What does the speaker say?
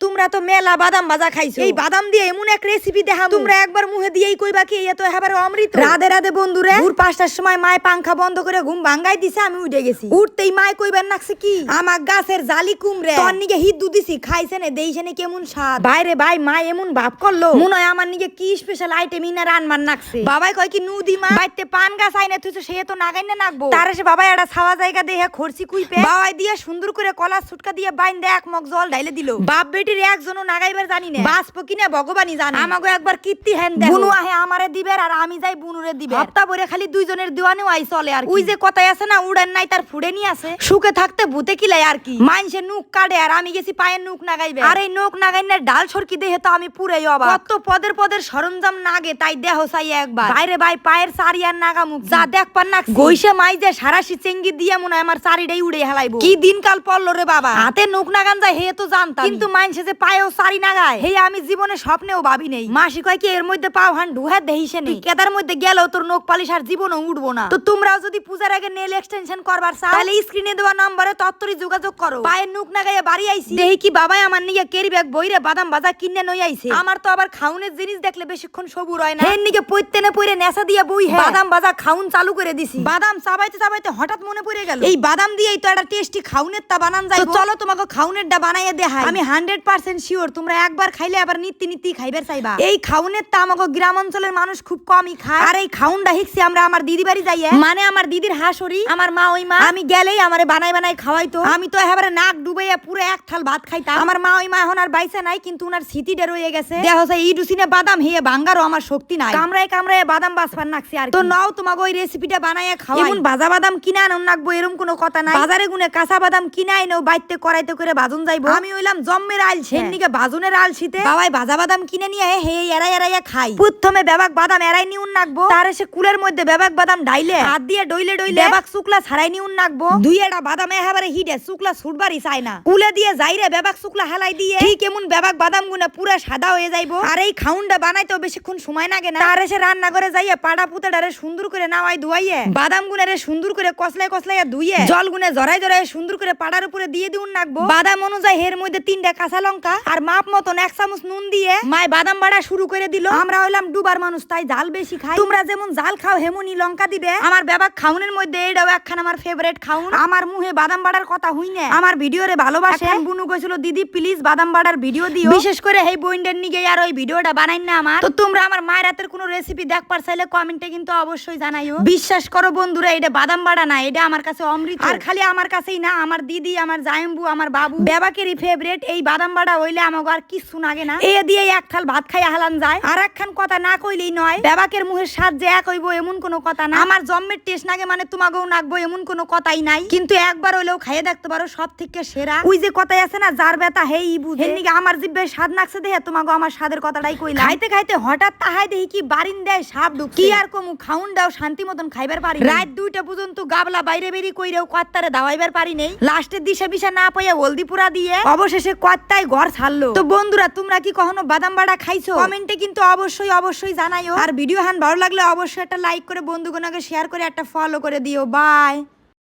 তোমরা তো মেলা বাদাম ভাজা খাইছো। এই বাদাম দিয়ে এমন এক রেসিপি দেখাম। তোমরা একবার মুখে দিয়েই কইবা কি তো এবারে অমৃত। রাধে রাধে বন্ধুরে। ভোর পাঁচটার সময় মায় পাংখা বন্ধ করে ঘুম ভাঙ্গাই দিছে আমি উঠে গেছি। উঠতেই মায় কইবার নাকছে কি? আমার গাছের জালি কুমড়ে। তোর নিকে হিদ্দু দিছি খাইছে নে দেইছে নে কেমন স্বাদ। বাইরে ভাই মা এমন ভাব করল। মনে হয় আমার নিকে কি স্পেশাল আইটেম ইনা রানবার নাকছে। বাবাই কয় কি নুদি মা। বাইতে পান গাছ আইনে তুই সে তো নাগাই না নাকবো। তার সে বাবাই একটা ছাওয়া জায়গা দেখে খরচি কুইপে। বাবাই দিয়ে সুন্দর করে কলা ছুটকা দিয়ে বাইন দে এক মগ জল ঢাইলে দিল। বাপ বেটির একজনও নাগাইবার জানি না। বাসপো কিনা ভগবানই জানে। আমাকে একবার কীর্তি হেন দে বুনু আহে আমারে দিবের আর আমি যাই বুনুরে দিবে। হপ্তা ভরে খালি দুইজনের দিওয়ানেও আই চলে আর ওই যে কথাই আছে না উড়ান নাই তার ফুড়ে নি আছে। সুখে থাকতে ভূতে কিলাই আর কি। মাইনসে নুক কাটে আর আমি গেছি পায়ের নুক নাগাইবে। আর এই নুক নাগাইনের ডাল সরকি দেহে তো আমি পুরাই অবাক। কত পদের পদের সরঞ্জাম নাগে তাই দেহ চাই একবার। বাইরে ভাই পায়ের সারি আর নাগা মুখ। যা দেখ পান না গইসে মাই যে সারাশি চেঙ্গি দিয়ে মনে হয় আমার চারিটাই উড়ে হেলাইবো। কি দিনকাল পড়ল রে বাবা। হাতে নুক নাগান যায় হে তো জানতাম। কিন্তু মাইনসে যে পায়েও সারি নাগায় হে আমি জীবনে স্বপ্নেও ভাবি নেই মাসি কয় কি এর মধ্যে পাও হান ডুহা দেহিসে নেই। কেদার মধ্যে গেলেও তোর নখ পালিশ আর জীবনও উঠবো না। তো তোমরাও যদি পূজার আগে নেল এক্সটেনশন করবার চাও তাহলে স্ক্রিনে দেওয়া নম্বরে তত্তরি যোগাযোগ করো। পায়ের নুক নাগাইয়া বাড়ি আইছি। দেহি কি বাবাই আমার নিয়ে কেরি ব্যাগ বইরে বাদাম বাজা কিনে নই আইছে। আমার তো আবার খাউনের জিনিস দেখলে বেশিক্ষণ সবুর হয় না। এর নিকে পইতে না পইরে নেশা দিয়া বই হে। বাদাম বাজা খাউন চালু করে দিছি। বাদাম চাবাইতে চাবাইতে হঠাৎ মনে পড়ে গেল। এই বাদাম দিয়েই তো একটা টেস্টি খাউনের তা বানান যায় চলো তোমাকে খাউনের ডা বানাইয়া দেখাই। আমি হান্ড্রেড পার্সেন্ট শিওর তোমরা একবার খাইলে আবার নিত্য নিত্যি খাইবার চাইবা। এই খাউনের তা আমাকে গ্রাম অঞ্চলের মানুষ খুব কমই খায়। আর এই খাউনটা হিকছি আমরা আমার দিদি বাড়ি যাইয়ে। মানে আমার দিদির হাসরি, আমার মা ওই মা। আমি গেলেই আমারে বানাই বানাই খাওয়াইতো। আমি তো এবারে নাক ডুবাইয়া পুরো এক থাল ভাত খাইতাম। আমার মা ওই মা এখন আর বাইসা নাই, কিন্তু উনার স্মৃতিটা রয়ে গেছে। দেহ যায় ই ডুসিনে বাদাম হিয়ে ভাঙ্গারও আমার শক্তি নাই। কামড়ায় কামড়ায় বাদাম বাসপার নাকছি আর তো নাও তোমাকে ওই রেসিপিটা বানাইয়া খাওয়াই। এমন ভাজা বাদাম কিনা আনুন নাকবো এরকম কোনো কথা নাই। বাজারে গুনে কাঁচা বাদাম কিনা আইনেও বাইতে করাইতে করে বাজন যাইবো। আমি হইলাম জম্মের আইল সেদিকে বাজনের আল শীতে বাবাই ভাজা বাদাম কিনে নিয়ে হে এরাই এরাইয়া খাই। প্রথমে বেবাক বাদাম এরাই নিউন নাকবো তার সে কুলের মধ্যে বেবাক বাদাম ডাইলে। হাত দিয়ে ডইলে ডইলে। বেবাক শুকলা ছাড়াই নিউন নাকবো দুই এটা বাদাম একেবারে হিটে শুকলা ছুটবারই চায় না। কুলে দিয়ে যাইরে বেবাক শুকলা হেলাই দিয়ে। ঠিক এমন বেবাক বাদাম গুনে পুরা সাদা হয়ে যাইবো। আর এই খাউনটা বানাইতেও বেশিক্ষণ সময় লাগে না। তার এসে রান্না করে যাইয়ে পাড়া পুতেডারে সুন্দর করে নাওয়াই ধুয়াইয়ে। বাদাম গুনারে সুন্দর করে কসলাই কসলাই ধুইয়ে। জল গুনে জড়াই জড়াই সুন্দর করে পাড়ার উপরে দিয়ে দিউন নাকবো বাদাম অনুযায়ী এর মধ্যে তিনটা কাঁচা লঙ্কা আর মাপ মতন এক চামচ নুন দিয়ে মায় বাদাম বাড়া শুরু করে দিল। আমরা হইলাম ডুবার মানুষ তাই জাল বেশি খাই। তোমরা যেমন জাল খাও হেমনি লঙ্কা দিবে। আমার বেবাক খাউনের মধ্যে এটাও একখান আমার ফেভারিট খাউন। আমার মুহে বাদাম বাড়ার কথা হই না। আমার ভিডিওরে ভালোবাসে। বুনু কইছিল দিদি প্লিজ বাদাম বাড়ার ভিডিও দিও। বিশেষ করে এই বইন্ডের নিগে আর ওই ভিডিওটা বানাই না আমার। তো তোমরা আমার মায়ের হাতের কোনো রেসিপি দেখবার চাইলে কমেন্টে কিন্তু অবশ্যই জানাইও। বিশ্বাস করো বন্ধুরা এটা বাদাম বাড়া না এটা আমার কাছে অমৃত। আর খালি আমার কাছেই না আমার দিদি আমার জায়ম্বু আমার বাবু। বেবাকেরই ফেভারেট এই বাদাম বাড়া হইলে আমাকে আর কিছু লাগে না। এ দিয়ে ভাত হালান যায়। আর একখান কথা না কইলেই নয়, বেবাকের মুহের যে এক হইব এমন কোনো কথা না। আমার টেস্ট নাগে মানে তোমাকেও নাকবো এমন কোনো কথাই নাই। কিন্তু একবার হইলেও খাইয়ে দেখতে পারো সব থেকে সেরা। ওই যে কথাই আছে না, যার হেই বুঝে। আমার স্বাদ নাকছে দেখে তোমাকে আমার স্বাদের কথাটাই কইলাম। খাইতে খাইতে হঠাৎ তাহাই দেখি কি বারিন দেয় সাপ ঢুক কি আর কমু, খাউন দাও, শান্তি মতন খাইবার পারি। রাত দুইটা পর্যন্ত গাবলা বাইরে বেরি কইরেও কত্তারে দাওয়াইবার পারি নেই। লাস্টের দিশা বিশা না পাইয়া হলদি পুরা দিয়ে অবশেষে কত্তায় ঘর ছাড়লো। তো বন্ধুরা তোমরা কি কখনো বাদাম বাড়া খাইছো? কমেন্টে কিন্তু অবশ্যই অবশ্যই জানাইও। আর ভিডিও হান ভালো লাগলে অবশ্যই একটা লাইক করে বন্ধুগণকে শেয়ার করে একটা ফলো করে দিও। বাই